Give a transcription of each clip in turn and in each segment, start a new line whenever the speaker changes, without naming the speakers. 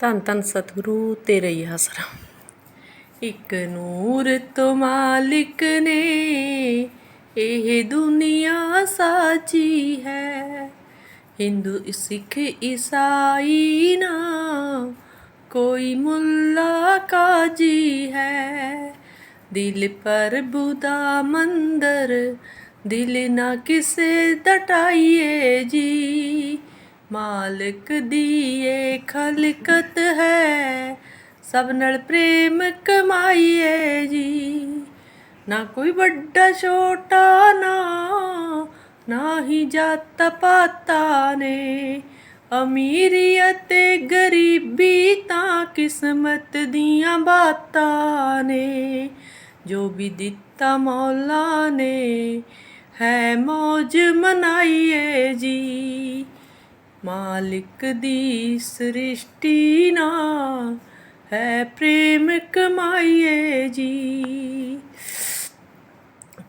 ਧੰਨ ਧੰਨ ਸਤਿਗੁਰੂ, ਤੇਰਾ ਹੀ ਆਸਰਾ ਇੱਕ ਨੂਰ ਤੋਂ ਮਾਲਿਕ ਨੇ ਇਹ ਦੁਨੀਆ ਸਾਜੀ ਹੈ। ਹਿੰਦੂ ਸਿੱਖ ਈਸਾਈ ਨਾ ਕੋਈ ਮੁੱਲਾ ਕਾਜੀ ਹੈ। ਦਿਲ ਪ੍ਰਭੂ ਦਾ ਮੰਦਰ, ਦਿਲ ਨਾ ਕਿਸੇ ਦਟਾਈਏ ਜੀ। ਮਾਲਕ ਦੀ ਏ ਖਲਕਤ ਹੈ, ਸਭ ਨਾਲ ਪ੍ਰੇਮ ਕਮਾਈਏ ਜੀ। ਨਾ ਕੋਈ ਵੱਡਾ ਛੋਟਾ ਨਾ ਨਾ ਹੀ ਜਾਤ ਪਾਤਾ ਨੇ। ਅਮੀਰੀ ਅਤੇ ਗਰੀਬੀ ਤਾਂ ਕਿਸਮਤ ਦੀਆਂ ਬਾਤਾਂ ਨੇ। ਜੋ ਵੀ ਦਿੱਤਾ ਮੌਲਾ ਨੇ, ਹੈ ਮੌਜ ਮਨਾਈਏ ਜੀ। ਮਾਲਿਕ ਦੀ ਸ੍ਰਿਸ਼ਟੀ ਨਾ ਹੈ ਪ੍ਰੇਮ ਕਮਾਈਏ ਜੀ।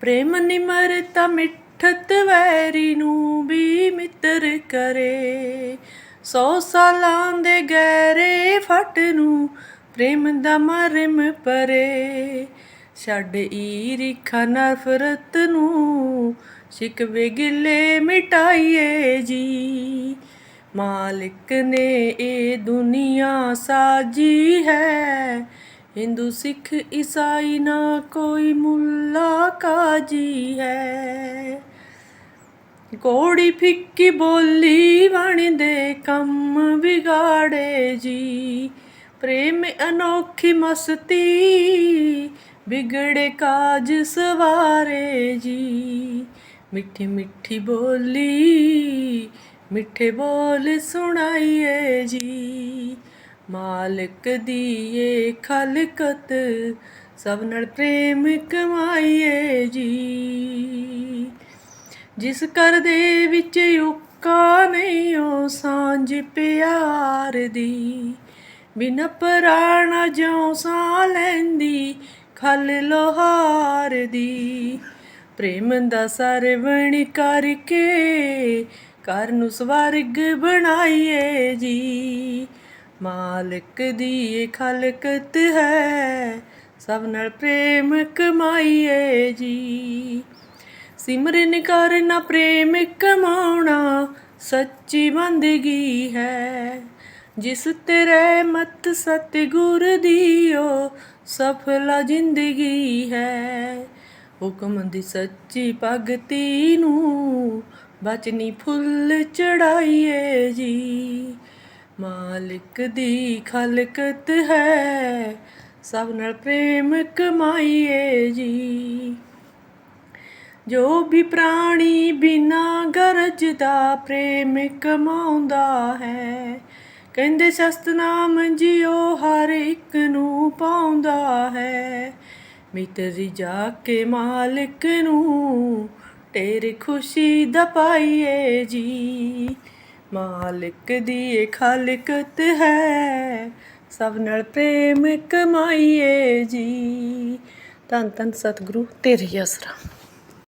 ਪ੍ਰੇਮ ਨਿਮਰਤਾ ਮਿੱਠਤ ਵੈਰੀ ਨੂੰ ਵੀ ਮਿੱਤਰ ਕਰੇ। ਸੌ ਸਾਲਾਂ ਦੇ ਗਹਿਰੇ ਫਟ ਨੂੰ ਪ੍ਰੇਮ ਦਾ ਮਰਮ ਪਰੇ। ਛੱਡ ਈਰਖਾ ਨਫ਼ਰਤ ਨੂੰ ਸ਼ਿਕਵੇ ਗਿਲੇ ਮਿਟਾਈਏ ਜੀ। ਮਾਲਿਕ ਨੇ ਇਹ ਦੁਨੀਆ ਸਾਜੀ ਹੈ। ਹਿੰਦੂ, ਸਿੱਖ, ਈਸਾਈ ਨਾ ਕੋਈ ਮੁੱਲਾ ਕਾਜੀ ਹੈ। ਕੋੜੀ ਫਿੱਕੀ ਬੋਲੀ ਵਣਦੇ ਕੰਮ ਵਿਗਾੜੇ ਜੀ। ਪ੍ਰੇਮ ਅਨੋਖੀ ਮਸਤੀ ਵਿਗੜੇ ਕਾਜ ਸਵਾਰੇ ਜੀ। ਮਿੱਠੀ ਮਿੱਠੀ ਬੋਲੀ ਮਿੱਠੇ ਬੋਲ ਸੁਣਾਈਏ ਜੀ। ਮਾਲਕ ਦੀ ਏ ਖਲਕਤ, ਸਭ ਨਾਲ ਪ੍ਰੇਮ ਕਮਾਈਏ ਜੀ। ਜਿਸ ਘਰ ਦੇ ਵਿੱਚ ਉੱਕਾ ਨਹੀਂ, ਉਹ ਸਾਂਝ ਪਿਆਰ ਦੀ। ਬਿਨ ਪ੍ਰਾਣਾ ਜਿਉ ਸਾਹ ਲੈਂਦੀ, ਖਲ ਲੋਹਾਰ ਦੀ। ਪ੍ਰੇਮ ਦਾ ਸਰਵਣ ਕਰਕੇ ਘਰ ਨੂੰ ਸਵਰਗ ਬਣਾਈਏ ਜੀ। ਮਾਲਕ ਦੀ ਇਹ ਖਲਕਤ ਹੈ, ਸਭ ਨਾਲ ਪ੍ਰੇਮ ਕਮਾਈਏ ਜੀ। ਸਿਮਰਨ ਕਰਨਾ ਪ੍ਰੇਮ ਕਮਾਉਣਾ, ਸੱਚੀ ਬੰਦਗੀ ਹੈ। ਜਿਸ ਤੇ ਰਹਿਮਤ ਸਤਿਗੁਰ ਦੀਓ, ਸਫਲਾ ਜ਼ਿੰਦਗੀ ਹੈ। ਹੁਕਮ ਦੀ ਸੱਚੀ ਭਗਤੀ ਨੂੰ ਬਚਨੀ ਫੁੱਲ ਚੜਾਈਏ ਜੀ। ਮਾਲਿਕ ਦੀ ਖਲਕਤ ਹੈ, ਸਭ ਨਾਲ ਪ੍ਰੇਮ ਕਮਾਈਏ ਜੀ। ਜੋ ਵੀ ਪ੍ਰਾਣੀ ਬਿਨਾ ਗਰਜ ਦਾ ਪ੍ਰੇਮ ਕਮਾਉਂਦਾ ਹੈ, ਕਹਿੰਦੇ ਸ਼ਸਤ ਨਾਮ ਜਿਉ ਹਰ ਇੱਕ ਨੂੰ ਪਾਉਂਦਾ ਹੈ। ਮਿੱਤਰ ਜਾ ਕੇ ਮਾਲਕ ਨੂੰ ਤੇਰੀ ਖੁਸ਼ੀ ਦਾ ਪਾਈਏ ਜੀ। ਮਾਲਕ ਦੀ ਇਹ ਖਾਲਕਤ ਹੈ। ਸਭ ਨਾਲ ਪ੍ਰੇਮ ਕਮਾਈਏ ਜੀ। ਧੰਨ ਧੰਨ ਸਤਿਗੁਰੂ, ਤੇਰੀ ਆਸਰਾ